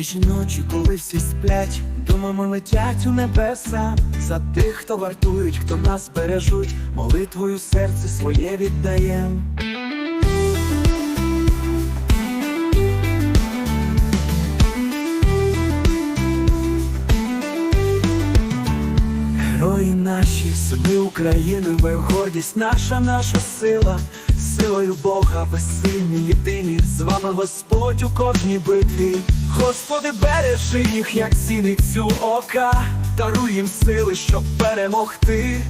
Тиші ночі, коли всі сплять, думами летять у небеса. За тих, хто вартують, хто нас бережуть, молитвою серце своє віддаєм. Герої наші, сини України, ви гордість наша, наша сила, силою Бога, безсильні єдині, з вами Господь у кожній битві. Господи, бережи їх, як сіницю ока, даруй їм сили, щоб перемогти.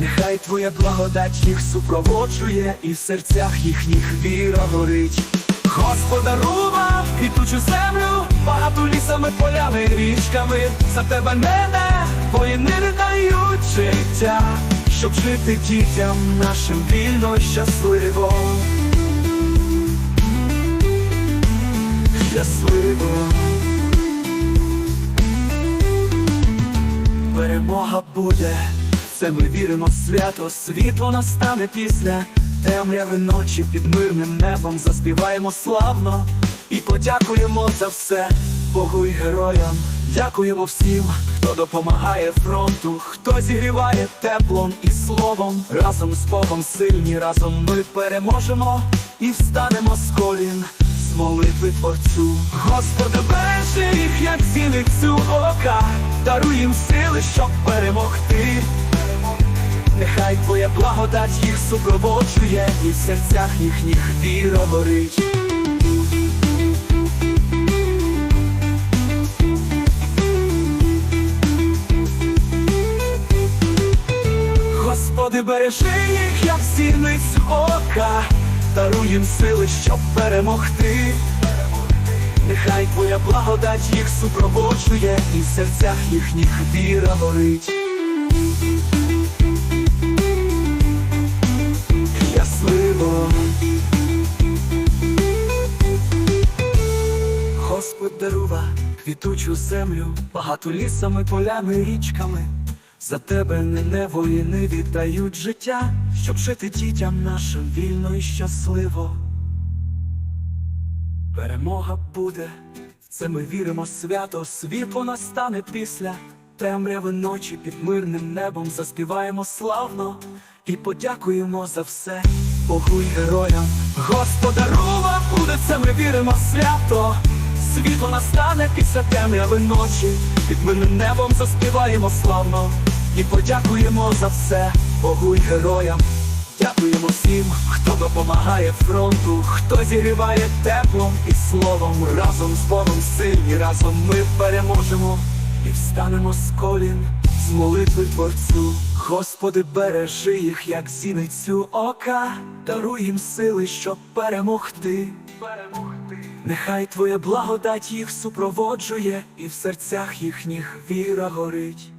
Нехай Твоя благодать їх супроводжує, і в серцях їхніх віра горить. Господарував квітучу землю, багато лісами, полями, річками. За тебе мене воїни не дають життя, щоб жити дітям нашим вільно і. Щасливо. Перемога буде, це ми віримо свято, світло настане після темряви ночі під мирним небом заспіваємо славно і подякуємо за все Богу і героям. Дякуємо всім, хто допомагає фронту, хто зігріває теплом і словом. Разом з Богом сильні, разом ми переможемо і встанемо з колін з молитви Творцю. Господи, бережи їх, як зіницю ока, даруй їм сили, щоб перемогти. Нехай Твоя благодать їх супроводжує, і в серцях їхніх віра горить. Господи, бережи їх, як сіниць ока, даруй їм сили, щоб перемогти. Нехай Твоя благодать їх супроводжує, і в серцях їхніх віра горить. Щасливо. Господь дарува квітучу землю, багато лісами, полями, річками. За тебе не воїни віддають життя, щоб жити дітям нашим вільно і щасливо. Перемога буде, це ми віримо свято, світло настане після темряви ночі під мирним небом заспіваємо славно і подякуємо за все Богу й героям. Господарува буде, це ми віримо свято. Світло настане після темряви ночі, під мирним небом заспіваємо славно і подякуємо за все Богу й героям. Дякуємо всім, хто допомагає фронту, хто зігріває теплом і словом. Разом з Богом сильні, разом ми переможемо і встанемо з колін з молитви Творцю. Господи, бережи їх, як зіницю ока, даруй їм сили, щоб перемогти. перемогти. Нехай Твоя благодать їх супроводжує, і в серцях їхніх віра горить.